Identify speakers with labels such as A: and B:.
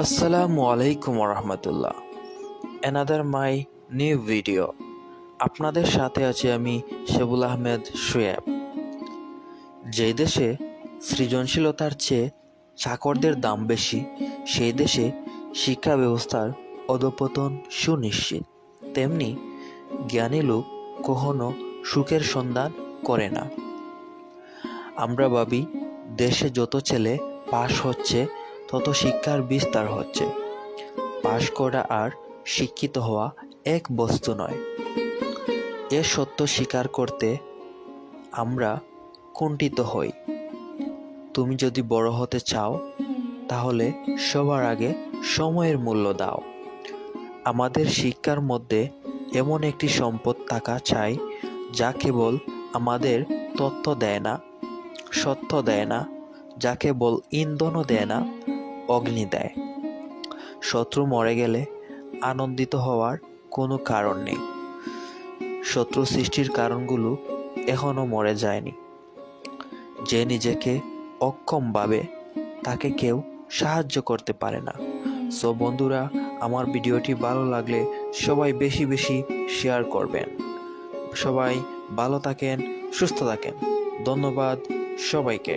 A: আসসালামু আলাইকুম রহমতুল্লাহ অ্যানাদার মাই নিউ ভিডিও আপনাদের সাথে আছি আমি শেবুল আহমেদ শোয়েব যেই দেশে সৃজনশীলতার চেয়ে চাকরদের দাম বেশি সেই দেশে শিক্ষা ব্যবস্থার অধপতন সুনিশ্চিত তেমনি জ্ঞানী লোক কখনো সুখের সন্ধান করে না আমরা ভাবি দেশে যত ছেলে পাশ হচ্ছে তত শিক্ষার বিস্তার হচ্ছে। পাশ করা আর শিক্ষিত হওয়া এক বস্তু নয়। এ সত্য স্বীকার করতে আমরা কুণ্ঠিত হই। তুমি যদি বড় হতে চাও, তাহলে সবার আগে সময়ের মূল্য দাও। আমাদের শিক্ষার মধ্যে এমন একটি সম্পদ থাকা চাই, যা কেবল আমাদের তথ্য দেয় না, সত্য দেয় না, যা কেবল ইন্ধনও দেয় না। অগ্নি দেয়। শত্রু মরে গেলে আনন্দিত হওয়ার কোনো কারণ নেই। শত্রু সৃষ্টির কারণগুলো এখনও মরে যায়নি। যে নিজেকে অক্ষম ভাবে তাকে কেউ সাহায্য করতে পারে না। সো বন্ধুরা, আমার ভিডিওটি ভালো লাগলে সবাই বেশি বেশি শেয়ার করবেন। সবাই ভালো থাকেন, সুস্থ থাকেন। ধন্যবাদ সবাইকে।